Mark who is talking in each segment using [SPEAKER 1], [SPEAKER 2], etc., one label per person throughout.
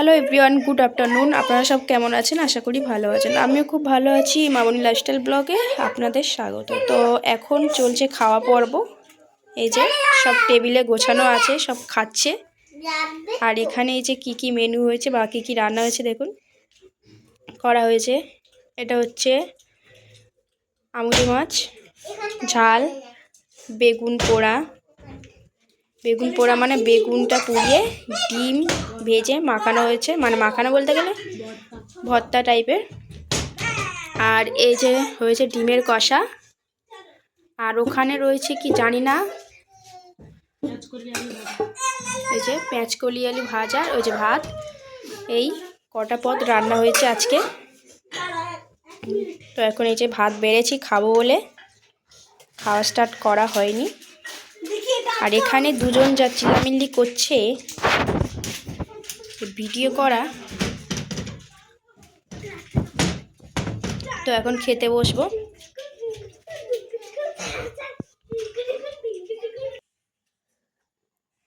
[SPEAKER 1] Hello everyone good afternoon আপনারা সব কেমন আছেন? আশা করি ভালো আছেন। আমিও খুব ভালো আছি মামনি লাইফস্টাইল ব্লগে আপনাদের স্বাগত। তো এখন চলছে খাওয়া পর্ব। এই যে সব টেবিলে গোছানো আছে, সব খাচ্ছে। আর এখানে এই যে কি কি মেনু হয়েছে বা কী কী রান্না হয়েছে দেখুন। করা হয়েছে। এটা হচ্ছে আমুদি মাছ, ঝাল, বেগুন পোড়া বেগুন পোড়া মানে বেগুনটা পুড়িয়ে ডিম ভেজে মাখানো হয়েছে। মানে মাখানো বলতে গেলে ভর্তা টাইপের। আর এই যে হয়েছে ডিমের কষা। আর ওখানে রয়েছে কি জানি না, এই যে পেঁচকলি আলু ভাজা, ওই যে ভাত। এই কটা পদ রান্না হয়েছে আজকে। তো এখন এই যে ভাত বেড়েছি খাব বলে। খাওয়া স্টার্ট করা হয়নি। আর এখানে দুজন যা চিল্লামিল্লি করছে ভিডিও করা। তো এখন খেতে বসবো।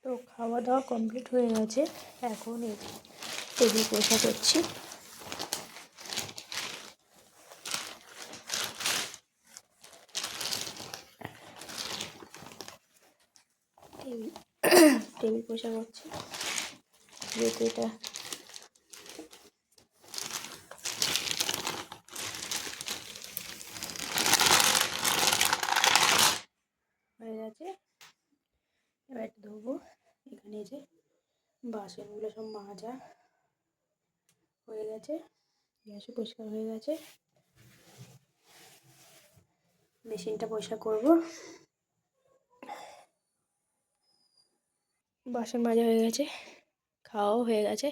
[SPEAKER 1] তো খাওয়া দাওয়া কমপ্লিট হয়ে গেছে। এখন টেবিল পোষা করছি টেবিল টেবিল পোষা করছি যেহেতু এটা হয়ে গেছে। এবার একটু ধোবো। এখানে যে বাসনগুলো সব মাজা হয়ে গেছে। গ্যাসও পরিষ্কার হয়ে গেছে। মেশিনটা পরিষ্কার করব। বাসন মাজা হয়ে গেছে, খাওয়াও হয়ে গেছে।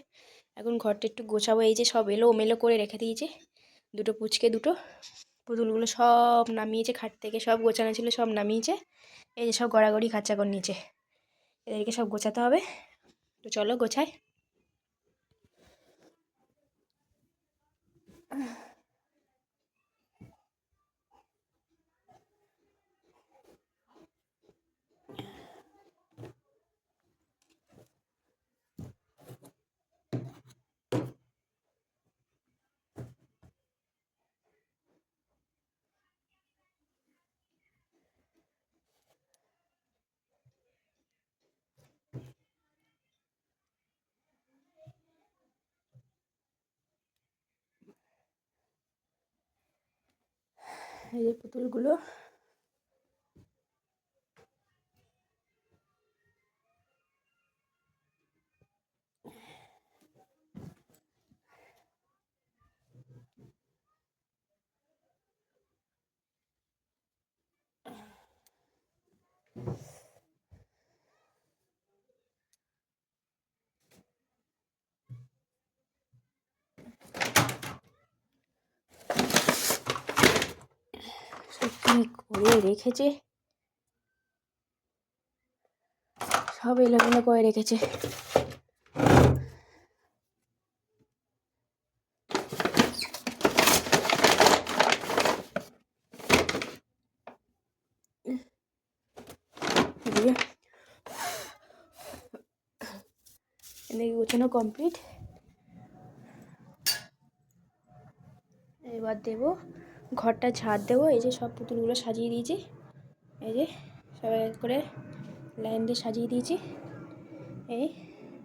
[SPEAKER 1] এখন ঘরটা একটু গোছাবো, এই যে সব এলো, ওমেলো করে রেখে দিয়েছে। দুটো পুচকে, দুটো পুতুলগুলো সব নামিয়েছে, খাট থেকে সব গোছানো ছিল, সব নামিয়েছে। এই যে সব গড়াগড়ি খাঁচা করে নিচে এদেরকে সব গোছাতে হবে। তো চলো গোছাই। এই যে পুতুলগুলো কি করে রেখেছে? সব এলোমেলো করে রেখেছে। গোছানো কমপ্লিট এবার দেবো ঘরটা ঝাড় দেবো, এই যে সব পুতুলগুলো সাজিয়ে দিয়েছি। এই যে সবাই করে লাইন দিয়ে সাজিয়ে দিয়েছি। এই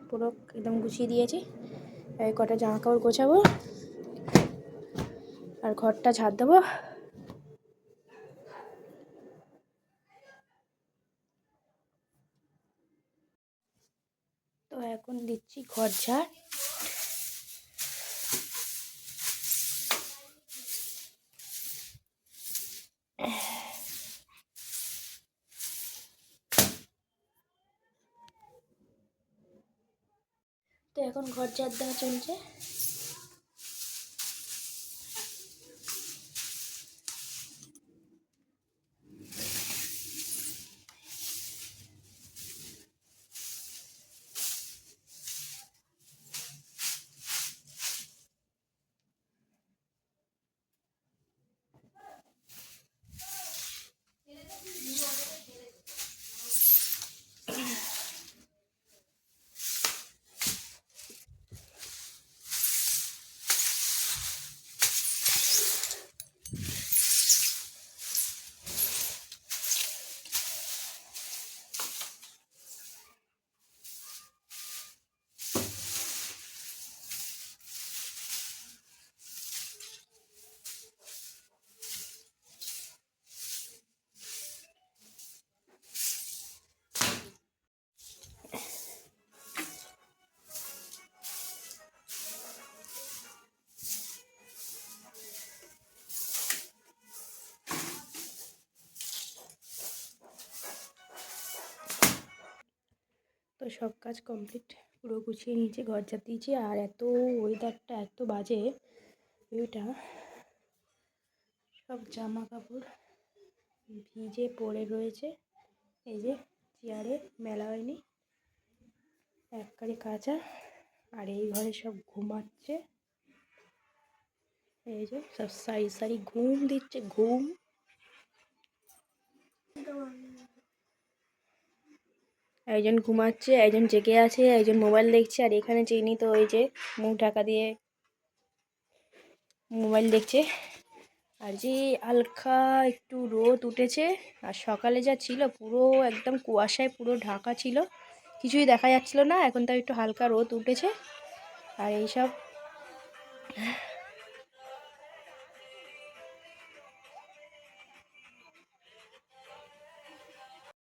[SPEAKER 1] পুরো একদম গুছিয়ে দিয়েছি। এই কটা জামা কাপড় গোছাবো। আর ঘরটা ঝাড় দেবো। তো এখন দিচ্ছি ঘর ঝাড়। এখন ঘর ঝাড় দেওয়া চলছে। সব কাজ কমপ্লিট পুরো গুছিয়ে নিয়েছি, ঘর ঝাড় দিয়েছি, আর এত ওয়েদারটা এত বাজে ভিউটা সব জামা কাপড় ভিজে পড়ে রয়েছে, এই যে চেয়ারে মেলা হয়নি একবারে কাঁচা, আর এই ঘরে সব ঘুমাচ্ছে, এই যে সব সারি সারি ঘুম দিচ্ছে, ঘুম একজন ঘুমাচ্ছে, একজন জেগে আছে, একজন মোবাইল দেখছে, আর এখানে চিনি তো ওই যে মুখ ঢাকা দিয়ে মোবাইল দেখছে। আর যে হালকা একটু রোদ উঠেছে, আর সকালে যা ছিল পুরো একদম কুয়াশায় পুরো ঢাকা ছিল, কিছুই দেখা যাচ্ছিল না, এখন তো একটু হালকা রোদ উঠেছে। আর এইসব